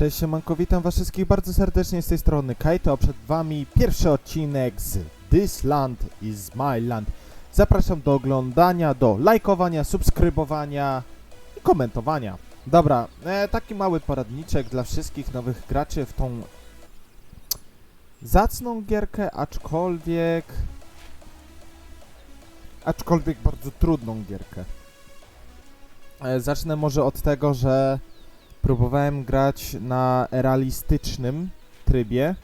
Cześć siemanko, witam was wszystkich bardzo serdecznie z tej strony Kajto, a przed wami pierwszy odcinek z This Land is My Land. Zapraszam do oglądania, do lajkowania, subskrybowania i komentowania. Dobra, e, taki mały poradniczek dla wszystkich nowych graczy w tą zacną gierkę, aczkolwiek aczkolwiek bardzo trudną gierkę. E, zacznę może od tego, że Próbowałem grać na realistycznym trybie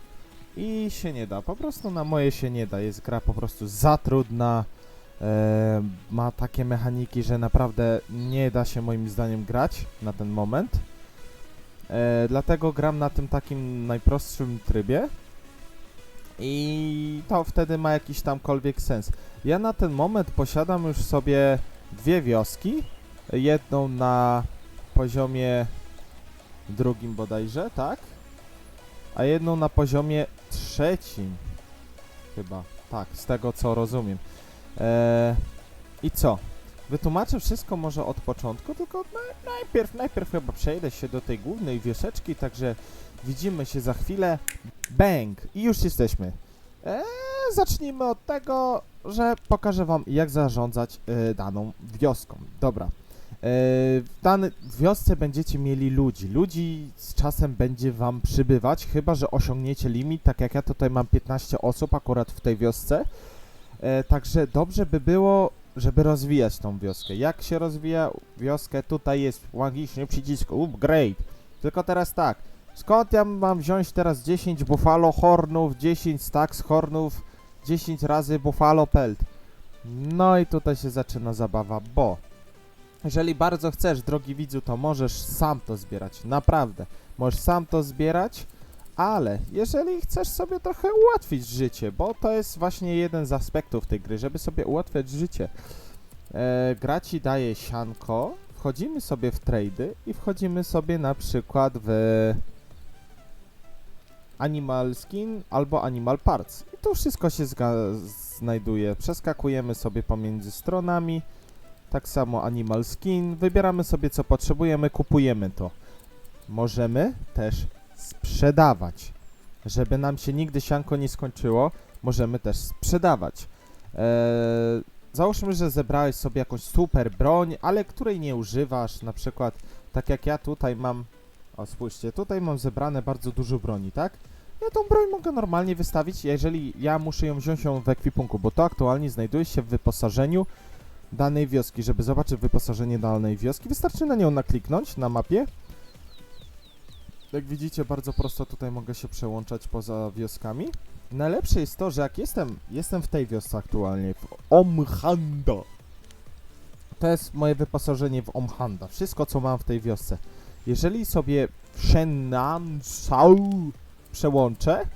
i się nie da. Po prostu na moje się nie da. Jest gra po prostu za trudna. E, ma takie mechaniki, że naprawdę nie da się moim zdaniem grać na ten moment. E, dlatego gram na tym takim najprostszym trybie. I to wtedy ma jakiś tamkolwiek sens. Ja na ten moment posiadam już sobie dwie wioski. Jedną na poziomie drugim bodajże, tak? A jedną na poziomie trzecim. Chyba, tak, z tego co rozumiem. Eee, I co? Wytłumaczę wszystko może od początku, tylko na, najpierw, najpierw chyba przejdę się do tej głównej wioseczki, także widzimy się za chwilę. Bang! I już jesteśmy. Eee, zacznijmy od tego, że pokażę wam jak zarządzać e, daną wioską. Dobra. E, W danej wiosce będziecie mieli ludzi. Ludzi z czasem będzie wam przybywać, chyba że osiągniecie limit, tak jak ja tutaj mam 15 osób akurat w tej wiosce. E, Także dobrze by było, żeby rozwijać tą wioskę. Jak się rozwija wioskę? Tutaj jest magiczny przycisk upgrade. Tylko teraz tak, skąd ja mam wziąć teraz 10 buffalo hornów, 10 stacks hornów, 10 razy buffalo pelt? No i tutaj się zaczyna zabawa, bo jeżeli bardzo chcesz, drogi widzu, to możesz sam to zbierać. Naprawdę. Możesz sam to zbierać, ale jeżeli chcesz sobie trochę ułatwić życie, bo to jest właśnie jeden z aspektów tej gry, żeby sobie ułatwiać życie. E, gra ci daje sianko, wchodzimy sobie w trady i wchodzimy sobie na przykład w Animal Skin albo Animal Parts. I tu wszystko się znajduje. Przeskakujemy sobie pomiędzy stronami. Tak samo Animal Skin. Wybieramy sobie co potrzebujemy, kupujemy to. Możemy też sprzedawać. Żeby nam się nigdy sianko nie skończyło, możemy też sprzedawać. Eee, załóżmy, że zebrałeś sobie jakąś super broń, ale której nie używasz. Na przykład, tak jak ja tutaj mam. O, spójrzcie, tutaj mam zebrane bardzo dużo broni, tak? Ja tą broń mogę normalnie wystawić, jeżeli ja muszę ją wziąć ją w ekwipunku, bo to aktualnie znajduje się w wyposażeniu danej wioski. Żeby zobaczyć wyposażenie danej wioski, wystarczy na nią nakliknąć na mapie. Jak widzicie, bardzo prosto tutaj mogę się przełączać poza wioskami. Najlepsze jest to, że jak jestem, jestem w tej wiosce aktualnie, w Omhanda. To jest moje wyposażenie w Omhanda. Wszystko, co mam w tej wiosce. Jeżeli sobie w Shenansau przełączę,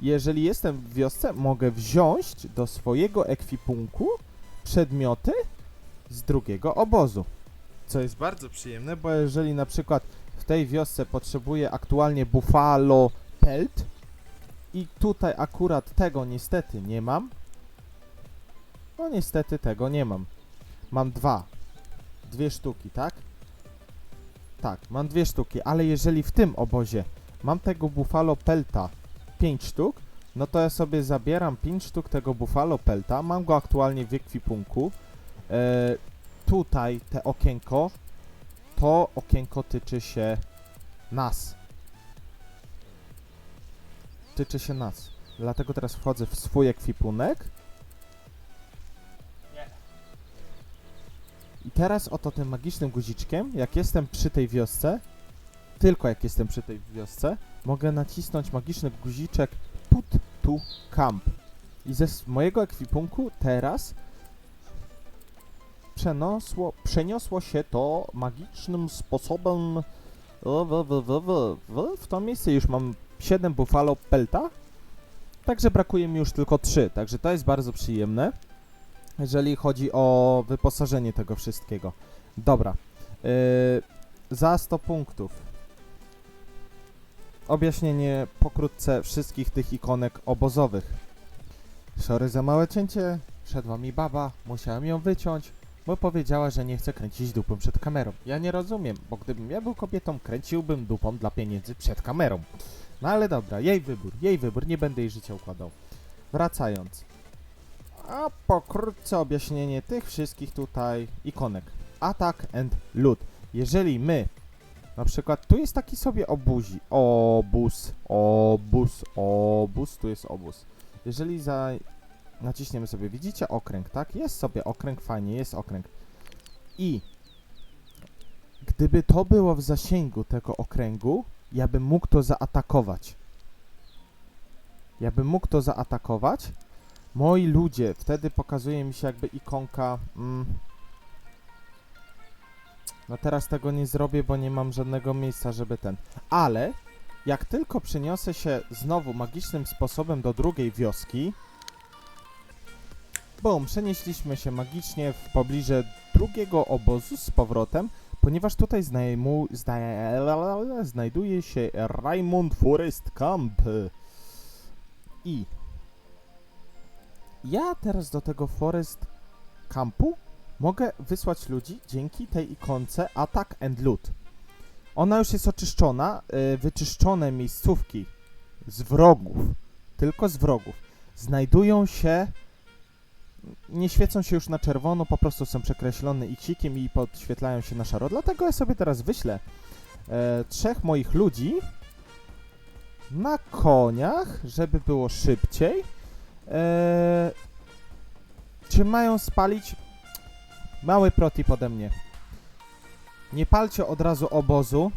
jeżeli jestem w wiosce, mogę wziąć do swojego ekwipunku przedmioty z drugiego obozu. Co jest bardzo przyjemne, bo jeżeli na przykład w tej wiosce potrzebuję aktualnie buffalo pelt i tutaj akurat tego niestety nie mam, no niestety tego nie mam. Mam dwa. Dwie sztuki, tak? Tak, mam dwie sztuki, ale jeżeli w tym obozie mam tego buffalo pelta 5 sztuk, no to ja sobie zabieram 5 sztuk tego Buffalo Pelta, mam go aktualnie w ekwipunku. E, tutaj te okienko, to okienko tyczy się nas. Tyczy się nas. Dlatego teraz wchodzę w swój ekwipunek. I teraz oto tym magicznym guziczkiem, jak jestem przy tej wiosce, tylko jak jestem przy tej wiosce, mogę nacisnąć magiczny guziczek put to camp. I ze mojego ekwipunku teraz przenosło, przeniosło się to magicznym sposobem w, w, w, w, w, w to miejsce. Już mam 7 Buffalo Pelta, także brakuje mi już tylko 3. Także to jest bardzo przyjemne, jeżeli chodzi o wyposażenie tego wszystkiego. Dobra. Yy, za 100 punktów objaśnienie pokrótce wszystkich tych ikonek obozowych. Sorry za małe cięcie, wszedła mi baba, musiałem ją wyciąć. bo powiedziała, że nie chce kręcić dupą przed kamerą. Ja nie rozumiem, bo gdybym ja był kobietą, kręciłbym dupą dla pieniędzy przed kamerą. No ale dobra, jej wybór, jej wybór, nie będę jej życia układał. Wracając. A pokrótce objaśnienie tych wszystkich tutaj ikonek. Attack and loot. Jeżeli my, na przykład tu jest taki sobie obuzi, obóz, obóz, obóz, tu jest obóz. Jeżeli za, naciśniemy sobie, widzicie okręg, tak? Jest sobie okręg, fajnie, jest okręg. I gdyby to było w zasięgu tego okręgu, ja bym mógł to zaatakować. Ja bym mógł to zaatakować. Moi ludzie, wtedy pokazuje mi się jakby ikonka. Mm, no teraz tego nie zrobię, bo nie mam żadnego miejsca, żeby ten. Ale jak tylko przeniosę się znowu magicznym sposobem do drugiej wioski. Bum, przenieśliśmy się magicznie w pobliże drugiego obozu z powrotem, ponieważ tutaj znajmu, zna, znajduje się Raymond Forest Camp. I ja teraz do tego Forest Campu mogę wysłać ludzi dzięki tej ikonce Attack and Loot. Ona już jest oczyszczona, y, wyczyszczone miejscówki z wrogów, tylko z wrogów, znajdują się, nie świecą się już na czerwono, po prostu są przekreślone iksikiem i podświetlają się na szaro. Dlatego ja sobie teraz wyślę e, trzech moich ludzi na koniach, żeby było szybciej. E, czy mają spalić? Mały protip ode mnie. Nie palcie od razu obozu.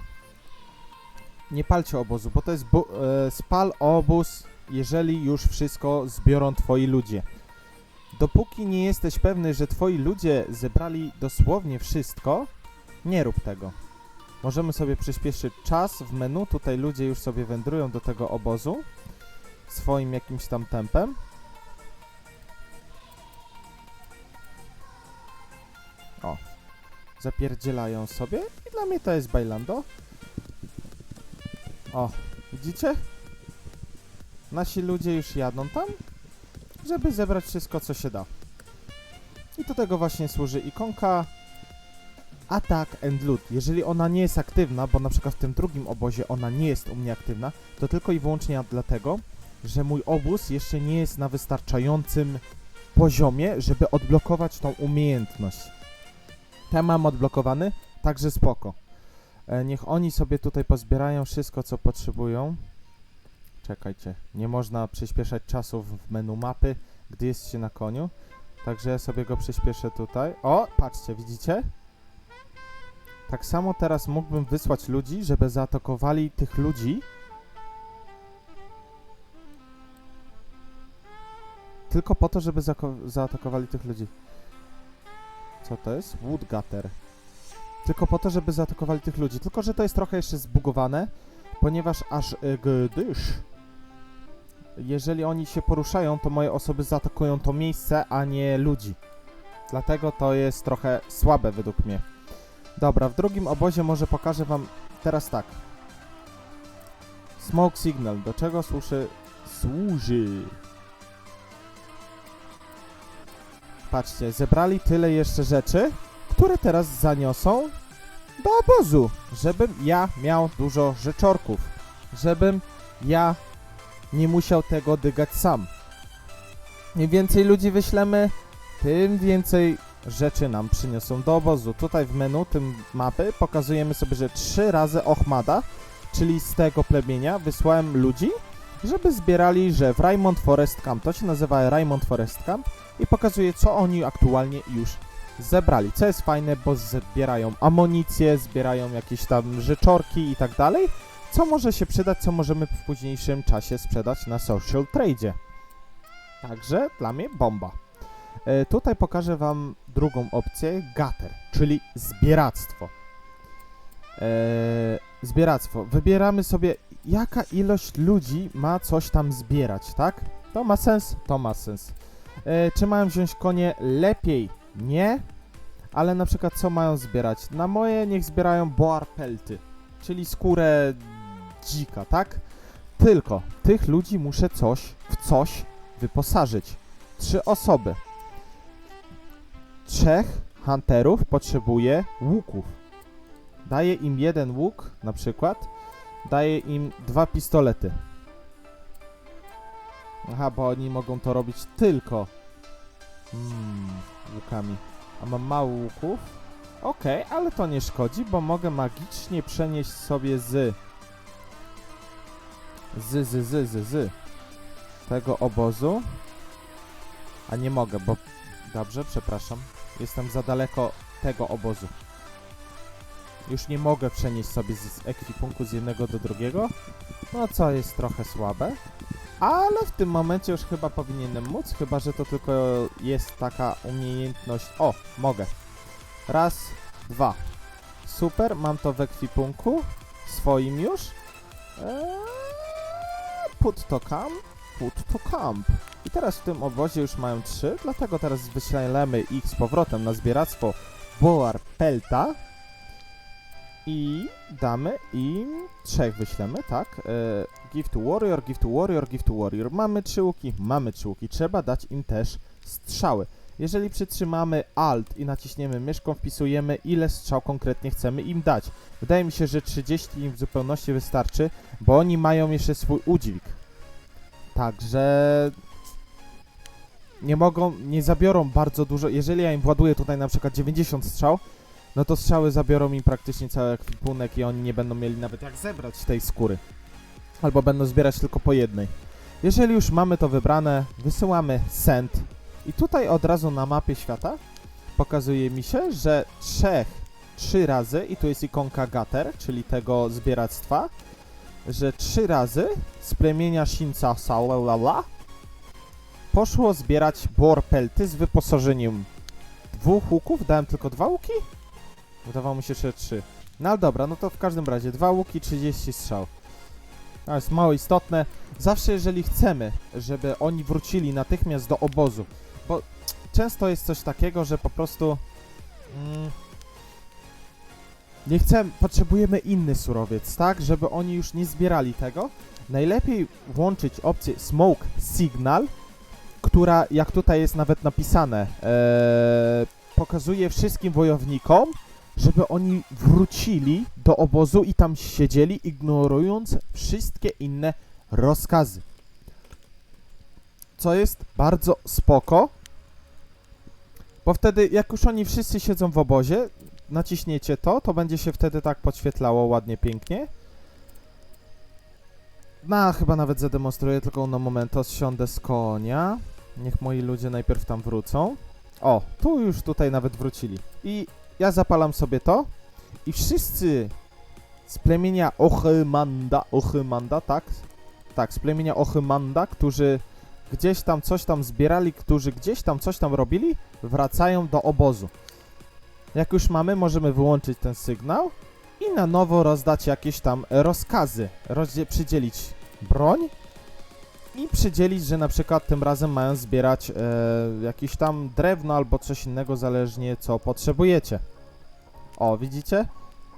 Nie palcie obozu, bo to jest e, spal obóz, jeżeli już wszystko zbiorą twoi ludzie. Dopóki nie jesteś pewny, że twoi ludzie zebrali dosłownie wszystko, nie rób tego. Możemy sobie przyspieszyć czas w menu. Tutaj ludzie już sobie wędrują do tego obozu swoim jakimś tam tempem. O, zapierdzielają sobie i dla mnie to jest bailando. O, widzicie? Nasi ludzie już jadą tam, żeby zebrać wszystko, co się da. I do tego właśnie służy ikonka Attack and Loot. Jeżeli ona nie jest aktywna, bo na przykład w tym drugim obozie ona nie jest u mnie aktywna, to tylko i wyłącznie dlatego, że mój obóz jeszcze nie jest na wystarczającym poziomie, żeby odblokować tą umiejętność. Ten mam odblokowany, także spoko. E, niech oni sobie tutaj pozbierają wszystko, co potrzebują. Czekajcie, nie można przyspieszać czasu w menu mapy, gdy jest się na koniu. Także ja sobie go przyspieszę tutaj. O, patrzcie, widzicie? Tak samo teraz mógłbym wysłać ludzi, żeby zaatakowali tych ludzi. Tylko po to, żeby zaatakowali tych ludzi. Co to jest? Woodgutter. Tylko po to, żeby zaatakowali tych ludzi. Tylko, że to jest trochę jeszcze zbugowane, ponieważ aż y, gdyż jeżeli oni się poruszają, to moje osoby zaatakują to miejsce, a nie ludzi. Dlatego to jest trochę słabe według mnie. Dobra, w drugim obozie może pokażę wam teraz tak. Smoke signal. Do czego służy? Służy. Patrzcie, zebrali tyle jeszcze rzeczy, które teraz zaniosą do obozu, żebym ja miał dużo rzeczorków, żebym ja nie musiał tego dygać sam. Im więcej ludzi wyślemy, tym więcej rzeczy nam przyniosą do obozu. Tutaj w menu tym mapy pokazujemy sobie, że trzy razy Ochmada, czyli z tego plemienia, wysłałem ludzi, żeby zbierali, że w Raymond Forest Camp, to się nazywa Raymond Forest Camp i pokazuje, co oni aktualnie już zebrali. Co jest fajne, bo zbierają amunicję, zbierają jakieś tam rzeczorki i tak dalej, co może się przydać, co możemy w późniejszym czasie sprzedać na social trade. Także dla mnie bomba. E, tutaj pokażę Wam drugą opcję, gutter, czyli zbieractwo. E, zbieractwo. Wybieramy sobie, jaka ilość ludzi ma coś tam zbierać, tak? To ma sens? To ma sens. E, czy mają wziąć konie? Lepiej nie, ale na przykład co mają zbierać? Na moje niech zbierają boar pelty, czyli skórę dzika, tak? Tylko tych ludzi muszę coś w coś wyposażyć. Trzy osoby. Trzech hunterów potrzebuje łuków. Daje im jeden łuk, na przykład, daje im dwa pistolety. Aha, bo oni mogą to robić tylko mm, łukami. A mam mało łuków. Okej, ale to nie szkodzi, bo mogę magicznie przenieść sobie z z, z, z, z, z tego obozu. A nie mogę, bo... Dobrze, przepraszam. Jestem za daleko tego obozu. Już nie mogę przenieść sobie z ekwipunku z jednego do drugiego. No co jest trochę słabe. Ale w tym momencie już chyba powinienem móc, chyba że to tylko jest taka umiejętność. O, mogę. Raz, dwa. Super, mam to w ekwipunku. Swoim już. Eee, put to camp, put to camp. I teraz w tym obozie już mają trzy, dlatego teraz wyślemy ich z powrotem na zbieractwo Boar Pelta. I damy im trzech wyślemy, tak? E, give to warrior, give to warrior, give to warrior. Mamy trzy łuki, mamy trzy łuki. Trzeba dać im też strzały. Jeżeli przytrzymamy Alt i naciśniemy myszką, wpisujemy ile strzał konkretnie chcemy im dać. Wydaje mi się, że 30 im w zupełności wystarczy, bo oni mają jeszcze swój udźwig. Także nie mogą, nie zabiorą bardzo dużo. Jeżeli ja im właduję tutaj na przykład 90 strzał, no to strzały zabiorą im praktycznie cały ekwipunek i oni nie będą mieli nawet jak zebrać tej skóry. Albo będą zbierać tylko po jednej. Jeżeli już mamy to wybrane, wysyłamy send i tutaj od razu na mapie świata pokazuje mi się, że trzech, trzy razy, i tu jest ikonka Gater, czyli tego zbieractwa, że trzy razy z plemienia Shinsa Salala poszło zbierać borpelty z wyposażeniem dwóch łuków. Dałem tylko dwa łuki? Wydawało mi się, że trzy. No ale dobra, no to w każdym razie dwa łuki, 30 strzał. To jest mało istotne. Zawsze jeżeli chcemy, żeby oni wrócili natychmiast do obozu, bo często jest coś takiego, że po prostu mm, nie chcemy, potrzebujemy inny surowiec, tak, żeby oni już nie zbierali tego. Najlepiej włączyć opcję Smoke Signal, która, jak tutaj jest nawet napisane, ee, pokazuje wszystkim wojownikom, żeby oni wrócili do obozu i tam siedzieli, ignorując wszystkie inne rozkazy. Co jest bardzo spoko, bo wtedy, jak już oni wszyscy siedzą w obozie, naciśniecie to, to będzie się wtedy tak podświetlało ładnie, pięknie. No, chyba nawet zademonstruję, tylko na momento zsiądę z konia. Niech moi ludzie najpierw tam wrócą. O, tu już tutaj nawet wrócili. I ja zapalam sobie to i wszyscy z plemienia Ochymanda, Ochymanda, tak? Tak, z plemienia Ochymanda, którzy gdzieś tam coś tam zbierali, którzy gdzieś tam coś tam robili, wracają do obozu. Jak już mamy, możemy wyłączyć ten sygnał i na nowo rozdać jakieś tam rozkazy. Rozdzie przydzielić broń i przydzielić, że na przykład tym razem mają zbierać e, jakieś tam drewno albo coś innego, zależnie co potrzebujecie. O, widzicie?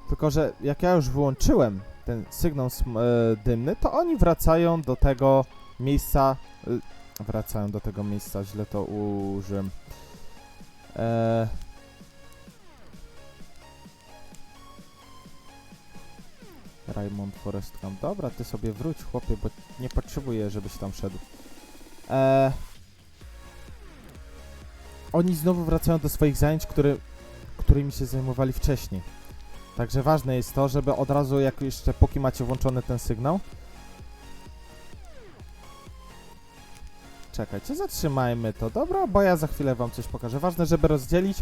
Tylko, że jak ja już wyłączyłem ten sygnał e, dymny, to oni wracają do tego miejsca. E, wracają do tego miejsca, źle to użyłem. E, Raymond Forest Camp. Dobra, ty sobie wróć, chłopie, bo nie potrzebuję, żebyś tam szedł. E, oni znowu wracają do swoich zajęć, które, którymi się zajmowali wcześniej. Także ważne jest to, żeby od razu, jak jeszcze póki macie włączony ten sygnał. Czekajcie, zatrzymajmy to, dobra, bo ja za chwilę wam coś pokażę. Ważne, żeby rozdzielić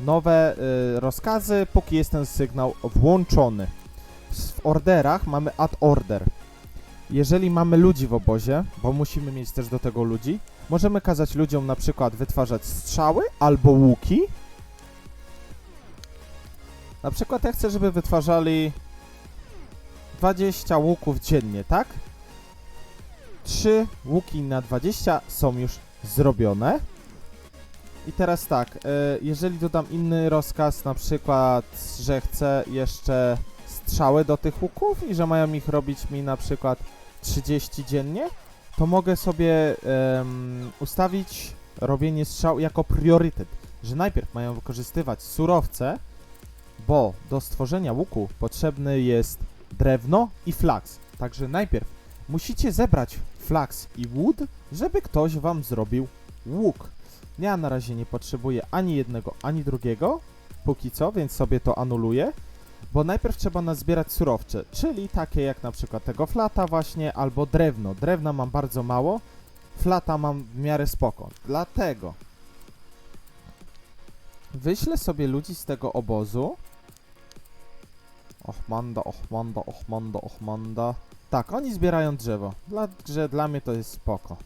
nowe y, rozkazy, póki jest ten sygnał włączony. W orderach mamy add order. Jeżeli mamy ludzi w obozie, bo musimy mieć też do tego ludzi, możemy kazać ludziom na przykład wytwarzać strzały albo łuki. Na przykład ja chcę, żeby wytwarzali 20 łuków dziennie, tak? 3 łuki na 20 są już zrobione. I teraz tak, e, jeżeli dodam inny rozkaz, na przykład, że chcę jeszcze strzały do tych łuków i że mają ich robić mi na przykład 30 dziennie, to mogę sobie em, ustawić robienie strzał jako priorytet. że najpierw mają wykorzystywać surowce, bo do stworzenia łuku potrzebny jest drewno i flax. Także najpierw musicie zebrać flax i wood, żeby ktoś wam zrobił łuk. Ja na razie nie potrzebuję ani jednego, ani drugiego, póki co, więc sobie to anuluję. Bo najpierw trzeba nazbierać surowce, czyli takie jak na przykład tego flata właśnie, albo drewno. Drewna mam bardzo mało, flata mam w miarę spoko. Dlatego wyślę sobie ludzi z tego obozu. Ochmanda, ochmanda, ochmanda, ochmanda. Tak, oni zbierają drzewo. Dla, że dla mnie to jest spoko.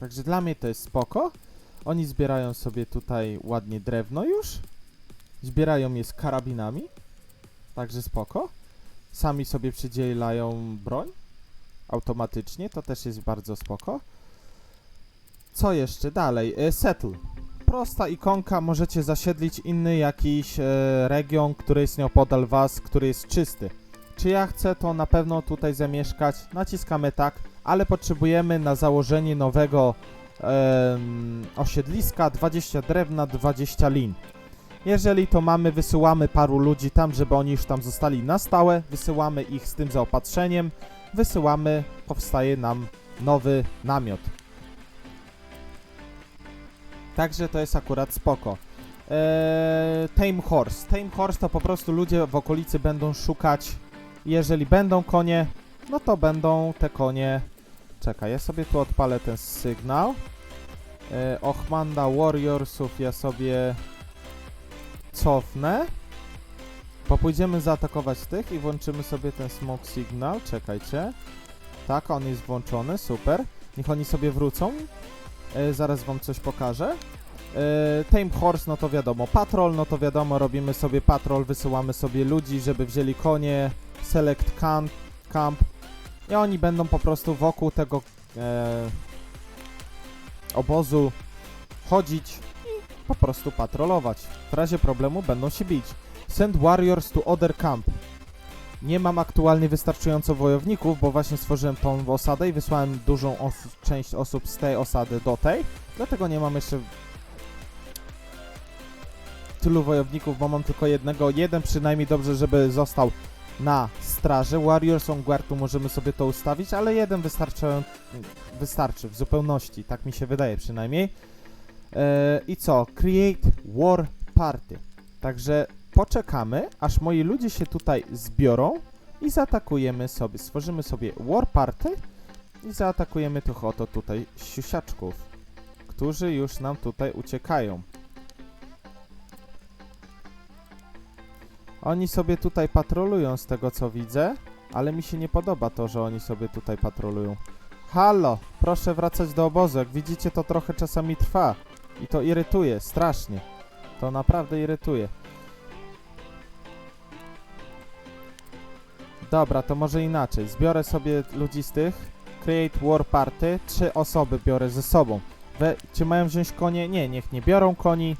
Także dla mnie to jest spoko. Oni zbierają sobie tutaj ładnie drewno już. Zbierają je z karabinami. Także spoko. Sami sobie przydzielają broń. Automatycznie. To też jest bardzo spoko. Co jeszcze dalej? E, settle. Prosta ikonka. Możecie zasiedlić inny jakiś e, region, który jest nieopodal was, który jest czysty. Czy ja chcę to na pewno tutaj zamieszkać? Naciskamy tak, ale potrzebujemy na założenie nowego em, osiedliska 20 drewna, 20 lin. Jeżeli to mamy, wysyłamy paru ludzi tam, żeby oni już tam zostali na stałe, wysyłamy ich z tym zaopatrzeniem, wysyłamy, powstaje nam nowy namiot. Także to jest akurat spoko. Eee, Tame Horse. Tame Horse to po prostu ludzie w okolicy będą szukać. Jeżeli będą konie, no to będą te konie. Czekaj, ja sobie tu odpalę ten sygnał. E, Ochmanda Warriorsów ja sobie cofnę. Bo pójdziemy zaatakować tych i włączymy sobie ten smoke signal. Czekajcie. Tak, on jest włączony, super. Niech oni sobie wrócą. E, zaraz wam coś pokażę. E, Tame Horse, no to wiadomo. Patrol, no to wiadomo, robimy sobie patrol, wysyłamy sobie ludzi, żeby wzięli konie. Select camp, camp. I oni będą po prostu wokół tego e, obozu chodzić i po prostu patrolować. W razie problemu będą się bić. Send warriors to other camp. Nie mam aktualnie wystarczająco wojowników, bo właśnie stworzyłem tą osadę i wysłałem dużą os część osób z tej osady do tej. Dlatego nie mam jeszcze tylu wojowników, bo mam tylko jednego. Jeden przynajmniej dobrze, żeby został na straży. Warriors on guard, tu możemy sobie to ustawić, ale jeden wystarczy, wystarczy w zupełności, tak mi się wydaje przynajmniej. E, I co? Create War Party. Także poczekamy, aż moi ludzie się tutaj zbiorą i zaatakujemy sobie, stworzymy sobie War Party i zaatakujemy tych oto tutaj siusiaczków, którzy już nam tutaj uciekają. Oni sobie tutaj patrolują z tego co widzę, ale mi się nie podoba to, że oni sobie tutaj patrolują. Halo, proszę wracać do obozu. Jak widzicie, to trochę czasami trwa. I to irytuje, strasznie. To naprawdę irytuje. Dobra, to może inaczej. Zbiorę sobie ludzi z tych. Create War Party. Trzy osoby biorę ze sobą. We, czy mają wziąć konie? Nie, niech nie biorą koni.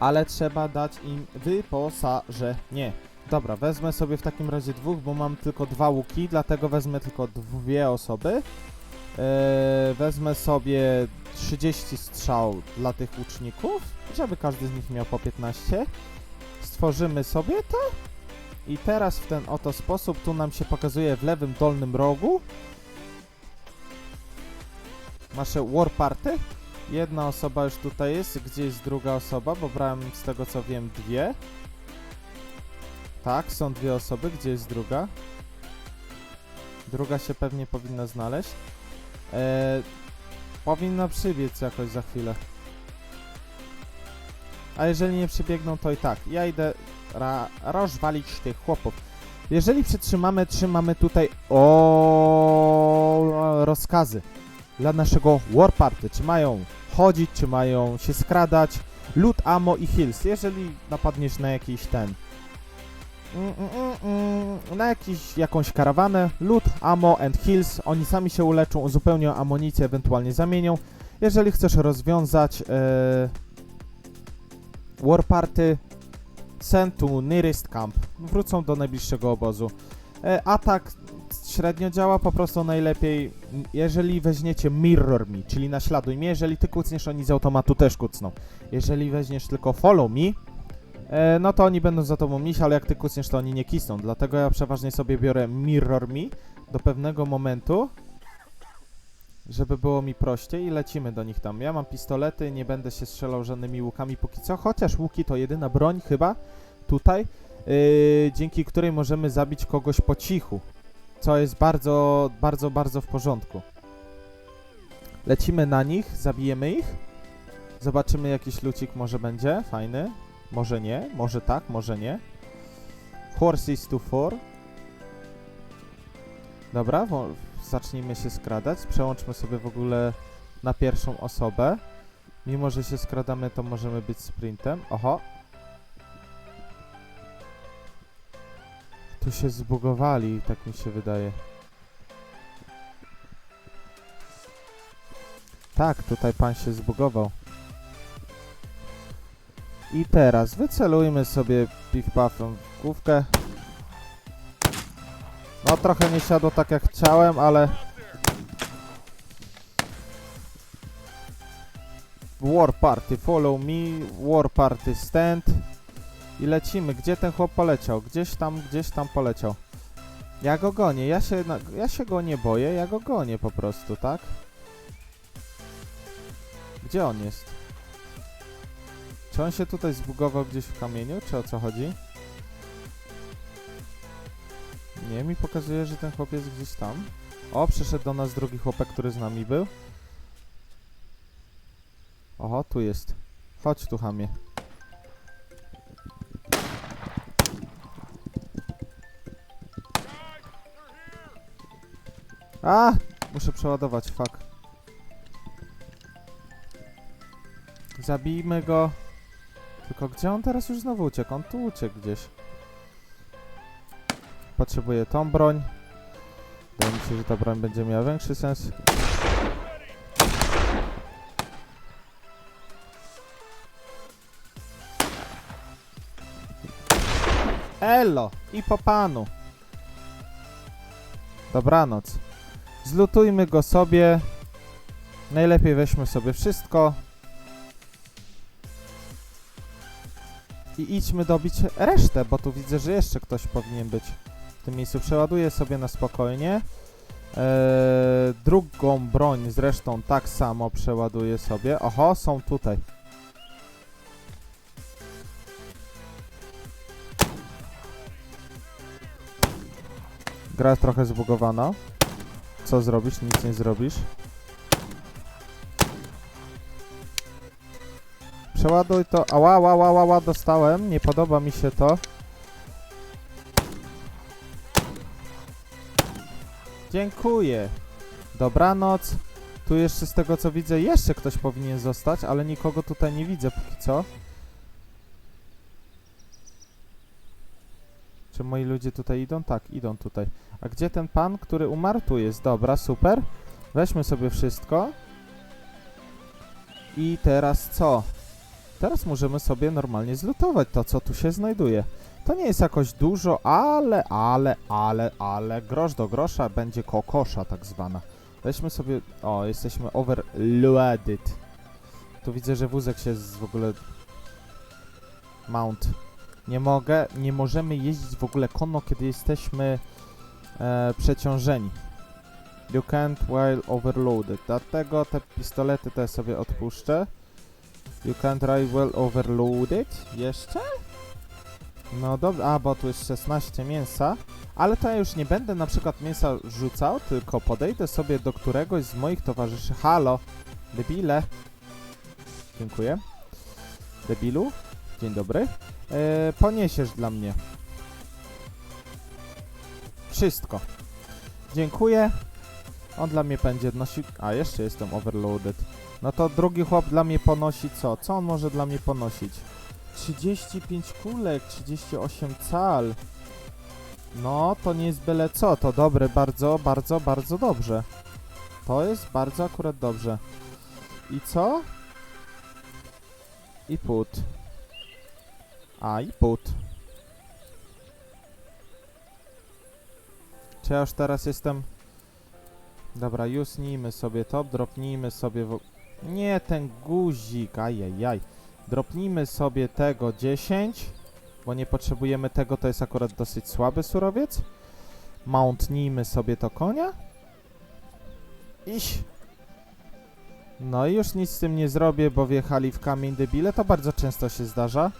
Ale trzeba dać im wyposażenie. Dobra, wezmę sobie w takim razie dwóch, bo mam tylko dwa łuki, dlatego wezmę tylko dwie osoby. Eee, wezmę sobie 30 strzał dla tych łuczników, żeby każdy z nich miał po 15. Stworzymy sobie to. I teraz w ten oto sposób tu nam się pokazuje w lewym dolnym rogu nasze war party. Jedna osoba już tutaj jest, gdzie jest druga osoba, bo brałem z tego co wiem dwie. Tak, są dwie osoby, gdzie jest druga? Druga się pewnie powinna znaleźć. Eee, powinna przybiec jakoś za chwilę. A jeżeli nie przybiegną, to i tak. Ja idę ra rozwalić tych chłopów. Jeżeli przytrzymamy, trzymamy tutaj o rozkazy dla naszego war party. Czy mają chodzić, czy mają się skradać. Loot, ammo i heals. Jeżeli napadniesz na jakiś ten mm, mm, mm, mm, na jakiś, jakąś karawanę, loot, ammo and heals, oni sami się uleczą, uzupełnią amunicję, ewentualnie zamienią. Jeżeli chcesz rozwiązać e, war party, send to nearest camp. Wrócą do najbliższego obozu. E, atak średnio działa, po prostu najlepiej, jeżeli weźmiecie Mirror Me, czyli naśladuj mnie, jeżeli ty kucniesz, oni z automatu też kucną. Jeżeli weźmiesz tylko Follow Me, e, no to oni będą za tobą iść, ale jak ty kucniesz, to oni nie kisną. Dlatego ja przeważnie sobie biorę Mirror Me do pewnego momentu, żeby było mi prościej i lecimy do nich tam. Ja mam pistolety, nie będę się strzelał żadnymi łukami póki co, chociaż łuki to jedyna broń chyba tutaj, yy, dzięki której możemy zabić kogoś po cichu, co jest bardzo, bardzo, bardzo w porządku. Lecimy na nich, zabijemy ich, zobaczymy jakiś lucik może będzie, fajny, może nie, może tak, może nie. Horses to four. Dobra, zacznijmy się skradać. Przełączmy sobie w ogóle na pierwszą osobę. Mimo, że się skradamy, to możemy być sprintem. Oho. Tu się zbugowali, tak mi się wydaje. Tak, tutaj pan się zbugował. I teraz wycelujmy sobie piw-pafem w główkę. No trochę nie siadło tak jak chciałem, ale... War Party, follow me, War Party stand. I lecimy. Gdzie ten chłop poleciał? Gdzieś tam, gdzieś tam poleciał. Ja go gonię, ja się, ja się go nie boję, ja go gonię po prostu, tak? Gdzie on jest? Czy on się tutaj zbugował gdzieś w kamieniu, czy o co chodzi? Nie, mi pokazuje, że ten chłopiec gdzieś tam. O, przyszedł do nas drugi chłopak, który z nami był. Oho, tu jest. Chodź tu, chamie. A! Muszę przeładować, fuck. Zabijmy go. Tylko gdzie on teraz już znowu uciekł? On tu uciekł gdzieś. Potrzebuję tą broń. Wydaje mi się, że ta broń będzie miała większy sens. Elo! I po panu. Dobranoc. Zlutujmy go sobie. Najlepiej weźmy sobie wszystko. I idźmy dobić resztę, bo tu widzę, że jeszcze ktoś powinien być w tym miejscu. Przeładuję sobie na spokojnie. Eee, drugą broń zresztą tak samo przeładuję sobie. Oho, są tutaj. Gra jest trochę zbugowana. Co zrobisz? Nic nie zrobisz. Przeładuj to. Ała, ała, ała, ała, dostałem. Nie podoba mi się to. Dziękuję. Dobranoc. Tu jeszcze z tego co widzę jeszcze ktoś powinien zostać, ale nikogo tutaj nie widzę póki co. Czy moi ludzie tutaj idą? Tak, idą tutaj. A gdzie ten pan, który umarł? Tu jest. Dobra, super. Weźmy sobie wszystko. I teraz co? Teraz możemy sobie normalnie zlutować to, co tu się znajduje. To nie jest jakoś dużo, ale, ale, ale, ale, grosz do grosza będzie kokosza tak zwana. Weźmy sobie, o, jesteśmy overloaded. Tu widzę, że wózek się z w ogóle... Mount. Nie mogę, nie możemy jeździć w ogóle konno, kiedy jesteśmy e, przeciążeni. You can't while overloaded. Dlatego te pistolety te sobie odpuszczę. You can't ride well overloaded. Jeszcze? No dobrze, a bo tu jest 16 mięsa. Ale to ja już nie będę na przykład mięsa rzucał, tylko podejdę sobie do któregoś z moich towarzyszy. Halo, debile. Dziękuję. Debilu, dzień dobry. E, poniesiesz dla mnie. Wszystko. Dziękuję. On dla mnie będzie nosił... A, jeszcze jestem overloaded. No to drugi chłop dla mnie ponosi co? Co on może dla mnie ponosić? 35 kulek, 38 cal. No, to nie jest byle co, to dobre, bardzo, bardzo, bardzo dobrze. To jest bardzo akurat dobrze. I co? I put. A, i put. Czy ja już teraz jestem... Dobra, usnijmy sobie to, dropnijmy sobie... W... Nie, ten guzik, ajajaj. Dropnijmy sobie tego 10, bo nie potrzebujemy tego, to jest akurat dosyć słaby surowiec. Mountnijmy sobie to konia. Iś. No i już nic z tym nie zrobię, bo wjechali w kamień debile, to bardzo często się zdarza.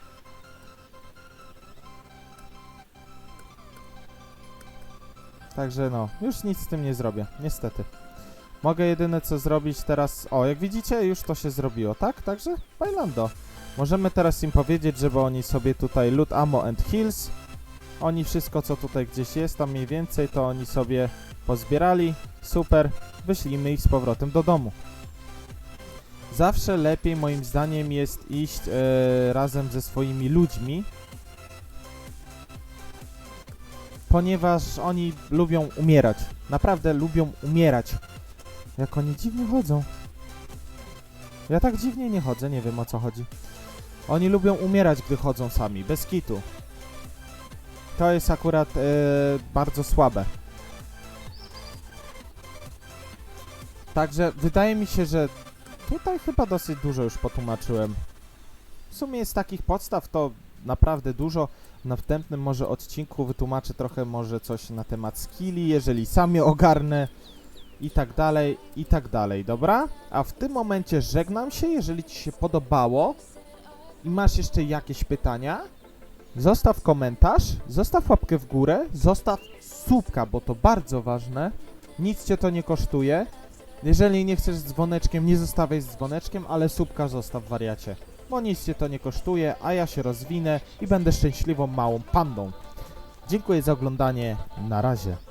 Także no, już nic z tym nie zrobię, niestety. Mogę jedyne co zrobić teraz... O, jak widzicie, już to się zrobiło, tak? Także bailando. Możemy teraz im powiedzieć, żeby oni sobie tutaj loot ammo and heals. Oni wszystko co tutaj gdzieś jest, tam mniej więcej, to oni sobie pozbierali. Super, wyślijmy ich z powrotem do domu. Zawsze lepiej moim zdaniem jest iść e, razem ze swoimi ludźmi, ponieważ oni lubią umierać. Naprawdę lubią umierać. Jak oni dziwnie chodzą. Ja tak dziwnie nie chodzę, nie wiem o co chodzi. Oni lubią umierać, gdy chodzą sami, bez kitu. To jest akurat e, bardzo słabe. Także wydaje mi się, że tutaj chyba dosyć dużo już potłumaczyłem. W sumie jest takich podstaw to naprawdę dużo. Na wstępnym może odcinku wytłumaczę trochę może coś na temat skilli, jeżeli sam je ogarnę i tak dalej, i tak dalej, dobra? A w tym momencie żegnam się, jeżeli Ci się podobało i masz jeszcze jakieś pytania, zostaw komentarz, zostaw łapkę w górę, zostaw słupka, bo to bardzo ważne, nic Cię to nie kosztuje. Jeżeli nie chcesz z dzwoneczkiem, nie zostawiaj z dzwoneczkiem, ale słupka zostaw wariacie, bo nic Cię to nie kosztuje, a ja się rozwinę i będę szczęśliwą małą pandą. Dziękuję za oglądanie, na razie.